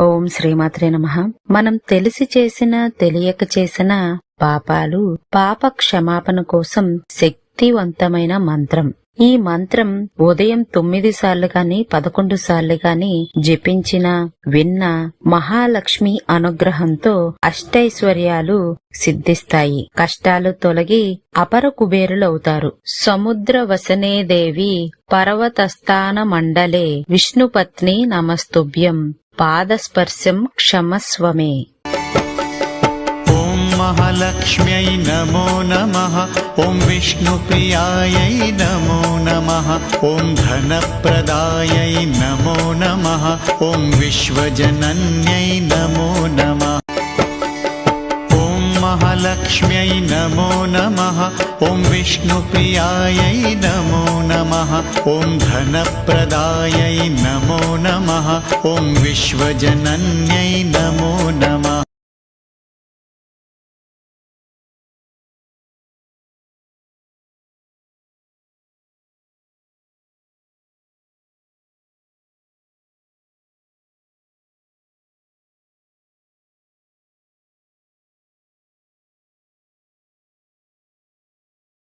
ఓం శ్రీమాత్రే నమ. మనం తెలిసి చేసిన తెలియక చేసిన పాపాలు పాప క్షమాపణ కోసం శక్తివంతమైన మంత్రం. ఈ మంత్రం ఉదయం తొమ్మిది సార్లు గాని పదకొండు సార్లు గాని జపించిన విన్న మహాలక్ష్మి అనుగ్రహంతో అష్టైశ్వర్యాలు సిద్ధిస్తాయి. కష్టాలు తొలగి అపర కుబేరులవుతారు. సముద్ర వసనే దేవి పర్వతస్థాన మండలే విష్ణుపత్ని నమస్తుభ్యం. పాదస్పర్శం క్షమస్వమే ఓం మహాలక్ష్మ్యై నమో నమ ఓం విష్ణుప్రియాయై నమో నమ ఓం ధనప్రదాయై నమో నమ ఓం విశ్వజనన్యై నమో నమ ఓం మహాలక్ష్మ్యై నమో నమ ఓం విష్ణుప్రియాయై నమో నమ नमः। ॐ धनप्रदायै नमो नमः। ॐ विश्वजनन्यै नमो नमः